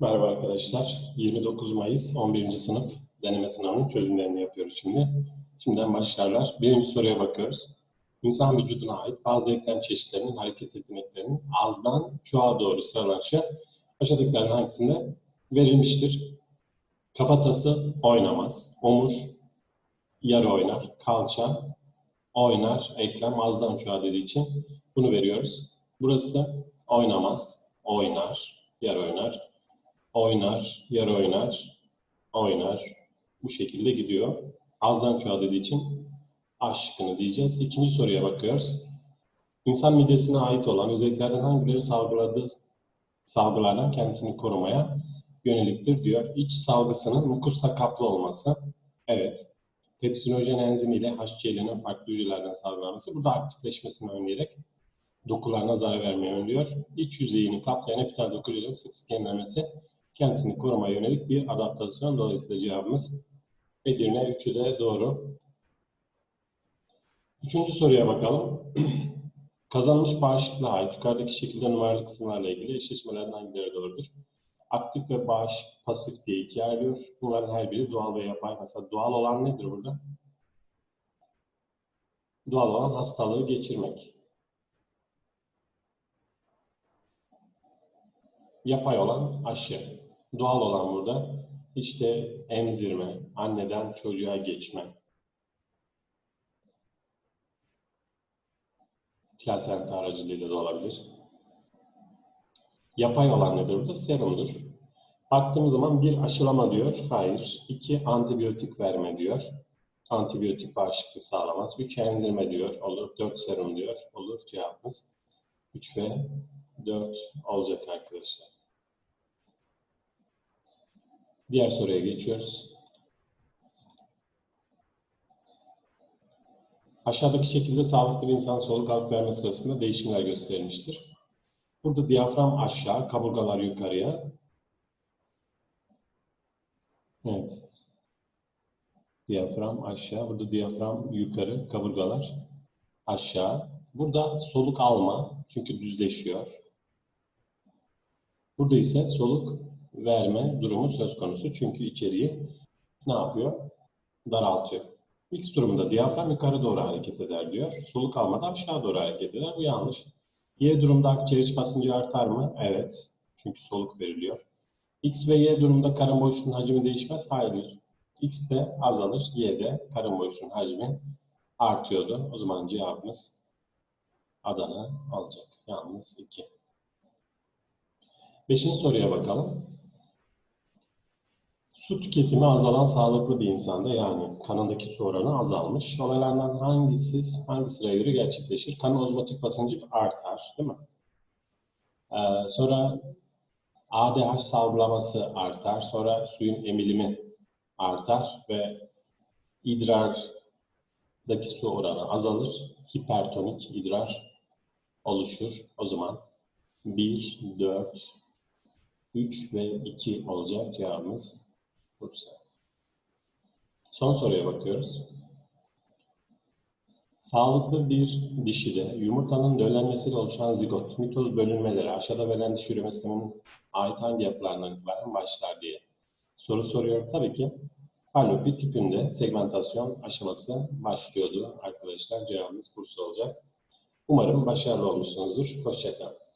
Merhaba arkadaşlar. 29 Mayıs 11. sınıf deneme sınavının çözümlerini yapıyoruz şimdi. Şimdiden başlarlar. Birinci soruya bakıyoruz. İnsan vücuduna ait bazı eklem çeşitlerinin hareket etmeklerinin azdan çoğa doğru sıralanışı aşağıdakilerden hangisinde verilmiştir? Kafatası oynamaz. Omur yarı oynar. Kalça oynar. Eklem azdan çoğa dediği için bunu veriyoruz. Burası oynamaz. Oynar. Yarı oynar oynar, yarı oynar, oynar. Bu şekilde gidiyor. Azdan çoğa için aşkını diyeceğiz. İkinci soruya bakıyoruz. İnsan midesine ait olan özelliklerden hangileri salgıladığı salgılardan kendisini korumaya yöneliktir diyor. İç salgısının mukusta kaplı olması. Evet. Pepsinojen enzimiyle HCl'nin farklı hücrelerden salgılanması. Burada aktifleşmesini önleyerek dokularına zarar vermeyi önlüyor. İç yüzeyini kaplayan epitel dokularının sık sık yenilemesi kendisini korumaya yönelik bir adaptasyon. Dolayısıyla cevabımız Edirne. Üçü de doğru. Üçüncü soruya bakalım. Kazanmış bağışıklığa ait yukarıdaki şekilde numaralı kısımlarla ilgili eşleşmelerden hangileri doğrudur? Aktif ve bağış, pasif diye ikiye ayrılıyor. Bunların her biri doğal ve yapay. Mesela doğal olan nedir burada? Doğal olan hastalığı geçirmek. Yapay olan aşı. Doğal olan burada işte emzirme, anneden çocuğa geçme. Plasenta aracılığıyla da olabilir. Yapay olan nedir burada? Serumdur. Baktığımız zaman bir aşılama diyor. Hayır. İki antibiyotik verme diyor. Antibiyotik bağışıklık sağlamaz. Üç emzirme diyor. Olur. Dört serum diyor. Olur. Cevabımız 3 ve 4 olacak arkadaşlar. Diğer soruya geçiyoruz. Aşağıdaki şekilde sağlıklı bir insan soluk alıp verme sırasında değişimler gösterilmiştir. Burada diyafram aşağı, kaburgalar yukarıya. Evet. Diyafram aşağı, burada diyafram yukarı, kaburgalar aşağı. Burada soluk alma, çünkü düzleşiyor. Burada ise soluk verme durumu söz konusu. Çünkü içeriği ne yapıyor? Daraltıyor. X durumunda diyafram yukarı doğru hareket eder diyor. Soluk almada aşağı doğru hareket eder. Bu yanlış. Y durumda akciğer iç basıncı artar mı? Evet. Çünkü soluk veriliyor. X ve Y durumda karın boşluğunun hacmi değişmez. Hayır. X de azalır. Y de karın boşluğunun hacmi artıyordu. O zaman cevabımız Adana olacak. Yalnız 2. Beşinci soruya bakalım. Su tüketimi azalan sağlıklı bir insanda yani kanındaki su oranı azalmış. Olaylardan hangisi hangi sıraya göre gerçekleşir? Kan ozmotik basıncı artar değil mi? Ee, sonra ADH salgılaması artar. Sonra suyun emilimi artar ve idrardaki su oranı azalır. Hipertonik idrar oluşur. O zaman 1, 4, 3 ve 2 olacak cevabımız Bursa. Son soruya bakıyoruz. Sağlıklı bir dişide yumurtanın döllenmesiyle oluşan zigot, mitoz bölünmeleri aşağıda verilen diş üreme sisteminin ait hangi yapılarından itibaren başlar diye soru soruyor. Tabii ki fallopi tüpünde segmentasyon aşaması başlıyordu arkadaşlar. Cevabımız Bursa olacak. Umarım başarılı olmuşsunuzdur. Hoşçakalın.